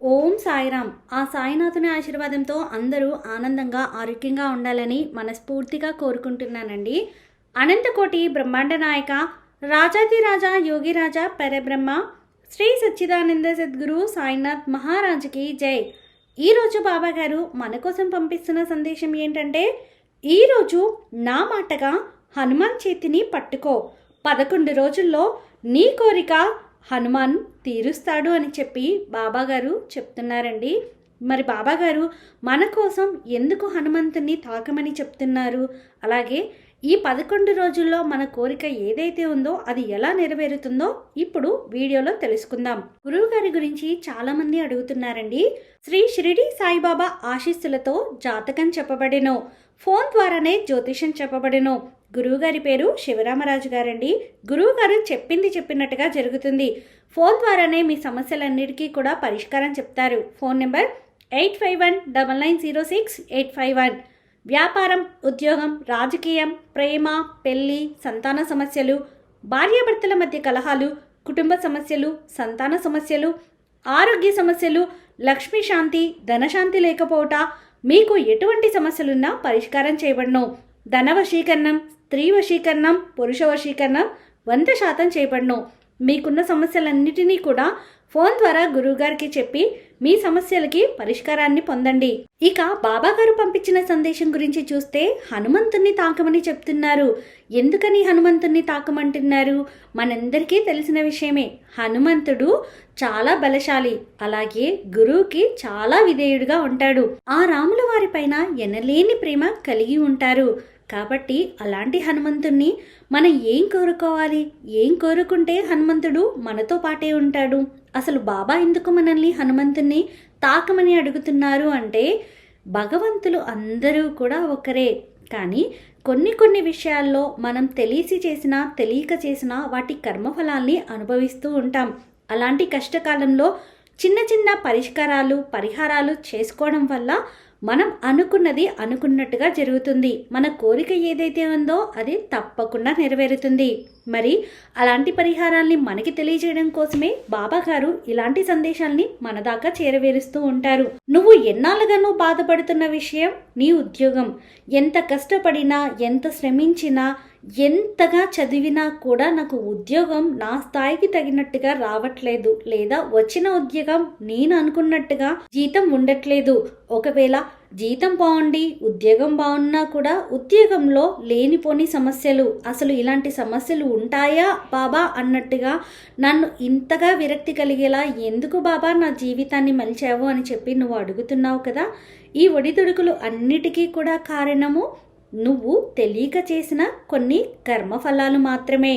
ఓం సాయిరామ్. ఆ సాయినాథుని ఆశీర్వాదంతో అందరూ ఆనందంగా ఆరోగ్యంగా ఉండాలని మనస్ఫూర్తిగా కోరుకుంటున్నానండి. అనంతకోటి బ్రహ్మాండ నాయక రాజాదిరాజా యోగిరాజా పరబ్రహ్మ శ్రీ సచ్చిదానంద సద్గురు సాయినాథ్ మహారాజుకి జై. ఈరోజు బాబా గారు మన కోసం పంపిస్తున్న సందేశం ఏంటంటే ఈరోజు నా మాటగా హనుమాన్ చేతిని పట్టుకో. పదకొండు రోజుల్లో నీ కోరిక హనుమాన్ తీరుస్తాడు అని చెప్పి బాబాగారు చెప్తున్నారండి. మరి బాబాగారు మన కోసం ఎందుకు హనుమంతుని తాకమని చెప్తున్నారు? అలాగే ఈ పదకొండు రోజుల్లో మన కోరిక ఏదైతే ఉందో అది ఎలా నెరవేరుతుందో ఇప్పుడు వీడియోలో తెలుసుకుందాం. గురువు గారి గురించి చాలామంది అడుగుతున్నారండి. శ్రీ షిరిడి సాయిబాబా ఆశీస్సులతో జాతకం చెప్పబడెను. ఫోన్ ద్వారానే జ్యోతిషం చెప్పబడెను. గురువుగారి పేరు శివరామరాజు గారండి. గురువుగారు చెప్పింది చెప్పినట్టుగా జరుగుతుంది. ఫోన్ ద్వారానే మీ సమస్యలన్నిటికీ కూడా పరిష్కారం చెప్తారు. Phone number eight five one double nine zero six eight five one. వ్యాపారం ఉద్యోగం రాజకీయం ప్రేమ పెళ్ళి సంతాన సమస్యలు భార్యాభర్తల మధ్య కలహాలు కుటుంబ సమస్యలు సంతాన సమస్యలు ఆరోగ్య సమస్యలు లక్ష్మీ శాంతి ధనశాంతి లేకపోవట మీకు ఎటువంటి సమస్యలున్నా పరిష్కారం చేయబడను. ధనవశీకరణం స్త్రీ వశీకరణం పురుష వశీకరణం వంద శాతం చేపడను. మీకున్న సమస్యలన్నిటినీ కూడా ఫోన్ ద్వారా గురువుగారికి చెప్పి మీ సమస్యలకి పరిష్కారాన్ని పొందండి. ఇక బాబాగారు పంపించిన సందేశం గురించి చూస్తే హనుమంతుణ్ణి తాకమని చెప్తున్నారు. ఎందుకని హనుమంతుణ్ణి తాకమంటున్నారు? మనందరికీ తెలిసిన విషయమే. హనుమంతుడు చాలా బలశాలి. అలాగే గురువుకి చాలా విధేయుడిగా ఉంటాడు. ఆ రాముల వారిపైన ఎనలేని ప్రేమ కలిగి ఉంటారు. కాబట్టి అలాంటి హనుమంతుణ్ణి మనం ఏం కోరుకోవాలి? ఏం కోరుకుంటే హనుమంతుడు మనతో పాటే ఉంటాడు? అసలు బాబా ఎందుకు మనల్ని హనుమంతుణ్ణి తాకమని అడుగుతున్నారు అంటే భగవంతులు అందరూ కూడా ఒకరే. కానీ కొన్ని కొన్ని విషయాల్లో మనం తెలిసి చేసినా తెలియక చేసినా వాటి కర్మఫలాల్ని అనుభవిస్తూ ఉంటాం. అలాంటి కష్టకాలంలో చిన్న చిన్న పరిష్కారాలు పరిహారాలు చేసుకోవడం వల్ల మనం అనుకున్నది అనుకున్నట్టుగా జరుగుతుంది. మన కోరిక ఏదైతే ఉందో అది తప్పకుండా నెరవేరుతుంది. మరి అలాంటి పరిహారాల్ని మనకి తెలియజేయడం కోసమే బాబా గారు ఇలాంటి సందేశాల్ని మన దాకా చేరవేరుస్తూ ఉంటారు. నువ్వు ఎన్నాళ్ళుగానూ బాధపడుతున్న విషయం? నీ ఉద్యోగం. ఎంత కష్టపడినా ఎంత శ్రమించినా ఎంతగా చదివినా కూడా నాకు ఉద్యోగం నా స్థాయికి తగినట్టుగా రావట్లేదు లేదా వచ్చిన ఉద్యోగం నేను అనుకున్నట్టుగా జీతం ఉండట్లేదు. ఒకవేళ జీతం బాగుండి ఉద్యోగం బాగున్నా కూడా ఉద్యోగంలో లేనిపోని సమస్యలు అసలు ఇలాంటి సమస్యలు ఉంటాయా బాబా అన్నట్టుగా నన్ను ఇంతగా విరక్తి కలిగేలా ఎందుకు బాబా నా జీవితాన్ని మలిచావు అని చెప్పి నువ్వు అడుగుతున్నావు కదా? ఈ ఒడిదుడుకులు అన్నిటికీ కూడా కారణము నువ్వు తెలియక చేసిన కొన్ని కర్మఫలాలు మాత్రమే.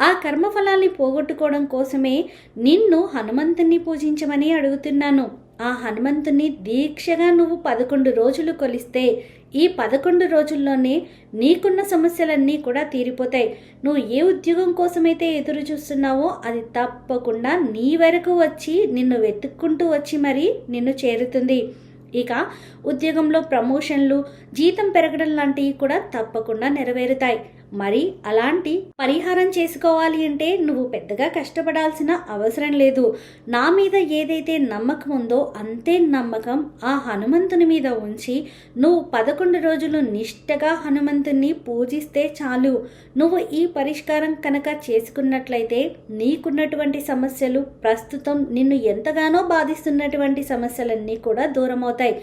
ఆ కర్మఫలాల్ని పోగొట్టుకోవడం కోసమే నిన్ను హనుమంతుణ్ణి పూజించమని అడుగుతున్నాను. ఆ హనుమంతుని దీక్షగా నువ్వు పదకొండు రోజులు కొలిస్తే ఈ పదకొండు రోజుల్లోనే నీకున్న సమస్యలన్నీ కూడా తీరిపోతాయి. నువ్వు ఏ ఉద్యోగం కోసమైతే ఎదురు చూస్తున్నావో అది తప్పకుండా నీ వరకు వచ్చి నిన్ను వెతుక్కుంటూ వచ్చి మరీ నిన్ను చేరుతుంది. ఇక ఉద్యోగంలో ప్రమోషన్లు జీతం పెరగడం లాంటివి కూడా తప్పకుండా నెరవేరుతాయి. మరి అలాంటి పరిహారం చేసుకోవాలి అంటే నువ్వు పెద్దగా కష్టపడాల్సిన అవసరం లేదు. నా మీద ఏదైతే నమ్మకం ఉందో అంతే నమ్మకం ఆ హనుమంతుని మీద ఉంచి నువ్వు పదకొండు రోజులు నిష్టగా హనుమంతుని పూజిస్తే చాలు. నువ్వు ఈ పరిష్కారం కనుక చేసుకున్నట్లయితే నీకున్నటువంటి సమస్యలు ప్రస్తుతం నిన్ను ఎంతగానో బాధిస్తున్నటువంటి సమస్యలన్నీ కూడా దూరమవుతాయి.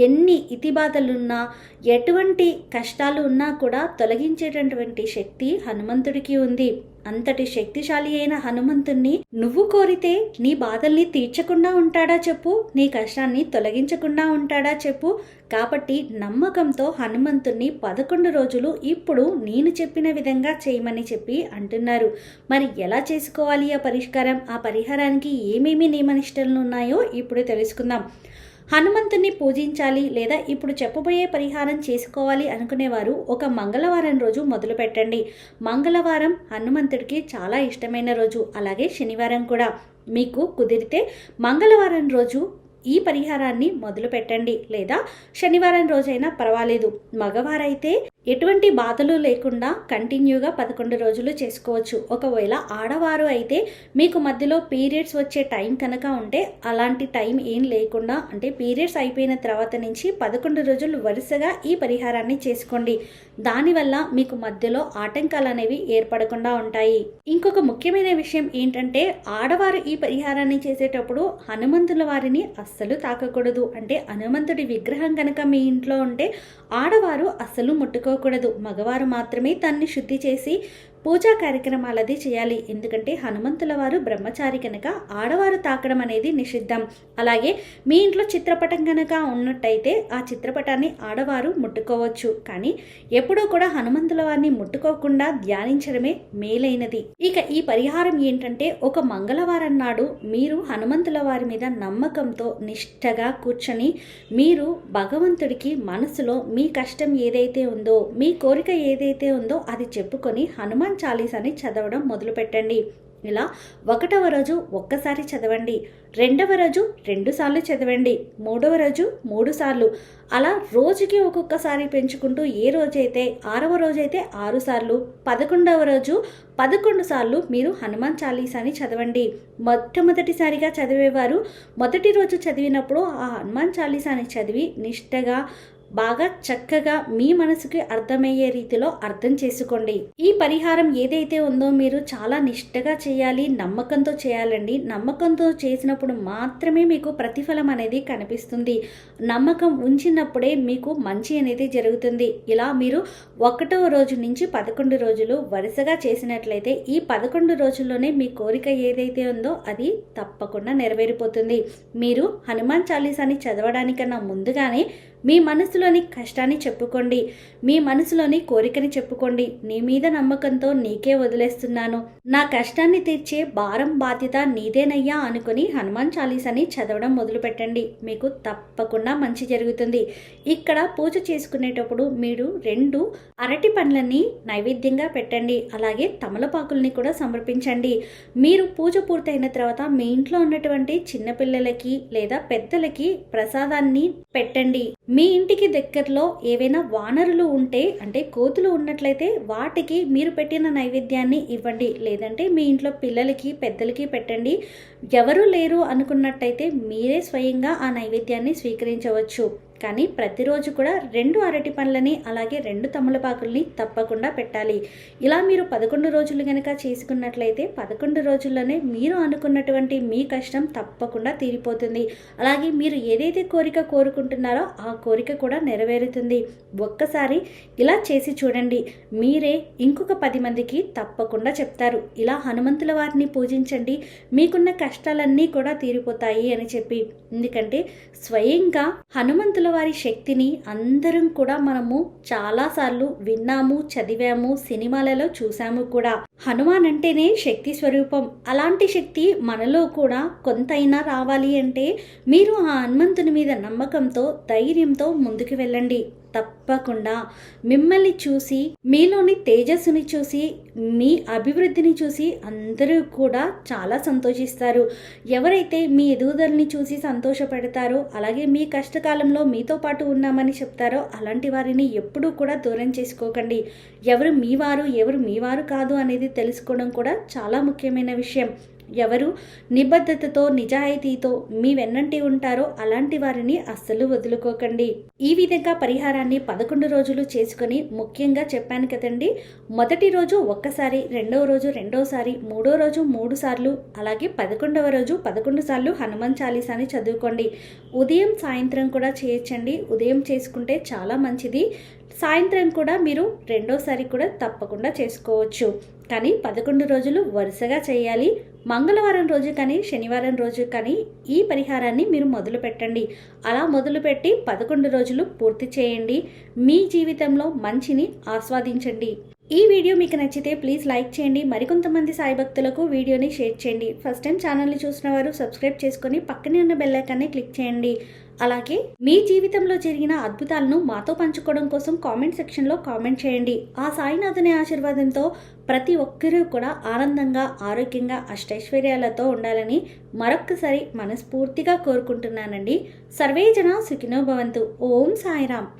ఎన్ని ఇతిబాధలున్నా ఎటువంటి కష్టాలు ఉన్నా కూడా తొలగించేటటువంటి శక్తి హనుమంతుడికి ఉంది. అంతటి శక్తిశాలి అయిన హనుమంతుణ్ణి నువ్వు కోరితే నీ బాధల్ని తీర్చకుండా ఉంటాడా చెప్పు? నీ కష్టాన్ని తొలగించకుండా ఉంటాడా చెప్పు? కాబట్టి నమ్మకంతో హనుమంతుణ్ణి పదకొండు రోజులు ఇప్పుడు నేను చెప్పిన విధంగా చేయమని చెప్పి అంటున్నారు. మరి ఎలా చేసుకోవాలి ఆ పరిష్కారం? ఆ పరిహారానికి ఏమేమి నియమనిష్టలు ఉన్నాయో ఇప్పుడు తెలుసుకుందాం. హనుమంతుణ్ణి పూజించాలి లేదా ఇప్పుడు చెప్పబోయే పరిహారం చేసుకోవాలి అనుకునేవారు ఒక మంగళవారం రోజు మొదలు పెట్టండి మంగళవారం హనుమంతుడికి చాలా ఇష్టమైన రోజు అలాగే శనివారం కూడా. మీకు కుదిరితే మంగళవారం రోజు ఈ పరిహారాన్ని మొదలు పెట్టండి లేదా శనివారం రోజైనా పర్వాలేదు. మగవారైతే ఎటువంటి బాధలు లేకుండా కంటిన్యూగా పదకొండు రోజులు చేసుకోవచ్చు. ఒకవేళ ఆడవారు అయితే మీకు మధ్యలో పీరియడ్స్ వచ్చే టైం కనుక ఉంటే అలాంటి టైం ఏం లేకుండా అంటే పీరియడ్స్ అయిపోయిన తర్వాత నుంచి పదకొండు రోజులు వరుసగా ఈ పరిహారాన్ని చేసుకోండి. దానివల్ల మీకు మధ్యలో ఆటంకాలు అనేవి ఏర్పడకుండా ఉంటాయి. ఇంకొక ముఖ్యమైన విషయం ఏంటంటే ఆడవారు ఈ పరిహారాన్ని చేసేటప్పుడు హనుమంతుల వారిని అస్సలు తాకకూడదు. అంటే హనుమంతుడి విగ్రహం కనుక మీ ఇంట్లో ఉంటే ఆడవారు అస్సలు ముట్టుకో ముట్టుకోకూడదు మగవారు మాత్రమే తన్ని శుద్ధి చేసి పూజా కార్యక్రమాలది చేయాలి. ఎందుకంటే హనుమంతుల వారు బ్రహ్మచారి కనుక ఆడవారు తాకడం అనేది నిషిద్ధం. అలాగే మీ ఇంట్లో చిత్రపటం కనుక ఉన్నట్టయితే ఆ చిత్రపటాన్ని ఆడవారు ముట్టుకోవచ్చు. కానీ ఎప్పుడూ కూడా హనుమంతుల వారిని ముట్టుకోకుండా ధ్యానించడమే మేలైనది. ఇక ఈ పరిహారం ఏంటంటే ఒక మంగళవారం నాడు మీరు హనుమంతుల వారి మీద నమ్మకంతో నిష్ఠగా కూర్చొని మీరు భగవంతుడికి మనసులో మీ కష్టం ఏదైతే ఉందో మీ కోరిక ఏదైతే ఉందో అది చెప్పుకొని హనుమాన్ చాలీసాని చదవడం మొదలుపెట్టండి. ఇలా ఒకటవ రోజు ఒక్కసారి చదవండి. రెండవ రోజు రెండు సార్లు చదవండి. మూడవ రోజు మూడు సార్లు. అలా రోజుకి ఒక్కొక్కసారి పెంచుకుంటూ ఏ రోజైతే ఆరవ రోజైతే ఆరు సార్లు పదకొండవ రోజు పదకొండు సార్లు మీరు హనుమాన్ చాలీసాని చదవండి. మొట్టమొదటిసారిగా చదివేవారు మొదటి రోజు చదివినప్పుడు ఆ హనుమాన్ చాలీసాని చదివి నిష్టగా బాగా చక్కగా మీ మనసుకి అర్థమయ్యే రీతిలో అర్థం చేసుకోండి. ఈ పరిహారం ఏదైతే ఉందో మీరు చాలా నిష్టగా చేయాలి నమ్మకంతో చేయాలండి. నమ్మకంతో చేసినప్పుడు మాత్రమే మీకు ప్రతిఫలం అనేది కనిపిస్తుంది. నమ్మకం ఉంచినప్పుడే మీకు మంచి అనేది జరుగుతుంది. ఇలా మీరు ఒకటో రోజు నుంచి పదకొండు రోజులు వరుసగా చేసినట్లయితే ఈ పదకొండు రోజుల్లోనే మీ కోరిక ఏదైతే ఉందో అది తప్పకుండా నెరవేరిపోతుంది. మీరు హనుమాన్ చాలీసాని చదవడానికన్నా ముందుగానే మీ మనసులోని కష్టాన్ని చెప్పుకోండి. మీ మనసులోని కోరికని చెప్పుకోండి. నీ మీద నమ్మకంతో నీకే వదిలేస్తున్నాను. నా కష్టాన్ని తీర్చే భారం బాధ్యత నీదేనయ్యా అనుకుని హనుమాన్ చాలీసాని చదవడం మొదలుపెట్టండి. మీకు తప్పకుండా మంచి జరుగుతుంది. ఇక్కడ పూజ చేసుకునేటప్పుడు మీరు రెండు అరటి పండ్లని నైవేద్యంగా పెట్టండి. అలాగే తమలపాకుల్ని కూడా సమర్పించండి. మీరు పూజ పూర్తయిన తర్వాత మీ ఇంట్లో ఉన్నటువంటి చిన్నపిల్లలకి లేదా పెద్దలకి ప్రసాదాన్ని పెట్టండి. మీ ఇంటికి దగ్గరలో ఏవైనా వానరులు ఉంటే అంటే కోతులు ఉన్నట్లయితే వాటికి మీరు పెట్టిన నైవేద్యాన్ని ఇవ్వండి. లేదంటే మీ ఇంట్లో పిల్లలకి పెద్దలకి పెట్టండి. ఎవరు లేరు అనుకున్నట్టయితే మీరే స్వయంగా ఆ నైవేద్యాన్ని స్వీకరించవచ్చు. కానీ ప్రతిరోజు కూడా రెండు అరటి పండ్లని అలాగే రెండు తమలపాకుల్ని తప్పకుండా పెట్టాలి. ఇలా మీరు పదకొండు రోజులు కనుక చేసుకున్నట్లయితే పదకొండు రోజుల్లోనే మీరు అనుకున్నటువంటి మీ కష్టం తప్పకుండా తీరిపోతుంది. అలాగే మీరు ఏదైతే కోరిక కోరుకుంటున్నారో ఆ కోరిక కూడా నెరవేరుతుంది. ఒక్కసారి ఇలా చేసి చూడండి. మీరే ఇంకొక పది మందికి తప్పకుండా చెప్తారు. ఇలా హనుమంతుల వారిని పూజించండి. మీకున్న కష్టాలన్నీ కూడా తీరిపోతాయి అని చెప్పి. ఎందుకంటే స్వయంగా హనుమంతుల వారి శక్తిని అందరం కూడా మనము చాలాసార్లు విన్నాము చదివాము సినిమాలలో చూసాము కూడా. హనుమాన్ అంటేనే శక్తి స్వరూపం. అలాంటి శక్తి మనలో కూడా కొంతైనా రావాలి అంటే మీరు ఆ హనుమంతుని మీద నమ్మకంతో ధైర్యంతో ముందుకు వెళ్ళండి. తప్పకుండా మిమ్మల్ని చూసి మీలోని తేజస్సుని చూసి మీ అభివృద్ధిని చూసి అందరూ కూడా చాలా సంతోషిస్తారు. ఎవరైతే మీ ఎదుగుదలని చూసి సంతోషపడతారో అలాగే మీ కష్టకాలంలో మీతో పాటు ఉన్నామని చెప్తారో అలాంటి వారిని ఎప్పుడూ కూడా దూరం చేసుకోకండి. ఎవరు మీ వారు ఎవరు మీ వారు కాదు అనేది తెలుసుకోవడం కూడా చాలా ముఖ్యమైన విషయం. ఎవరు నిబద్ధతతో నిజాయితీతో మీ వెన్నంటి ఉంటారో అలాంటి వారిని అస్సలు వదులుకోకండి. ఈ విధంగా పరిహారాన్ని పదకొండు రోజులు చేసుకుని ముఖ్యంగా చెప్పాను కదండి మొదటి రోజు ఒక్కసారి రెండవ రోజు రెండోసారి మూడో రోజు మూడు సార్లు అలాగే పదకొండవ రోజు పదకొండు సార్లు హనుమాన్ చాలీసాని చదువుకోండి. ఉదయం సాయంత్రం కూడా చేయొచ్చండి. ఉదయం చేసుకుంటే చాలా మంచిది. సాయంత్రం కూడా మీరు రెండోసారి కూడా తప్పకుండా చేసుకోవచ్చు. కానీ పదకొండు రోజులు వరుసగా చేయాలి. మంగళవారం రోజు కానీ శనివారం రోజు కానీ ఈ పరిహారాన్ని మీరు మొదలు పెట్టండి. అలా మొదలుపెట్టి పదకొండు రోజులు పూర్తి చేయండి. మీ జీవితంలో మంచిని ఆస్వాదించండి. ఈ వీడియో మీకు నచ్చితే ప్లీజ్ లైక్ చేయండి. మరికొంతమంది సాయి భక్తులకు వీడియోని షేర్ చేయండి. ఫస్ట్ టైం ఛానల్ని చూసిన వారు సబ్స్క్రైబ్ చేసుకొని పక్కనే ఉన్న బెల్లైకాన్ని క్లిక్ చేయండి. అలాగే మీ జీవితంలో జరిగిన అద్భుతాలను మాతో పంచుకోవడం కోసం కామెంట్ సెక్షన్లో కామెంట్ చేయండి. ఆ సాయినాథుని ఆశీర్వాదంతో ప్రతి ఒక్కరూ కూడా ఆనందంగా ఆరోగ్యంగా అష్టైశ్వర్యాలతో ఉండాలని మరొక్కసారి మనస్ఫూర్తిగా కోరుకుంటున్నానండి. సర్వేజన సుఖినో భవంతు. ఓం సాయిరామ్.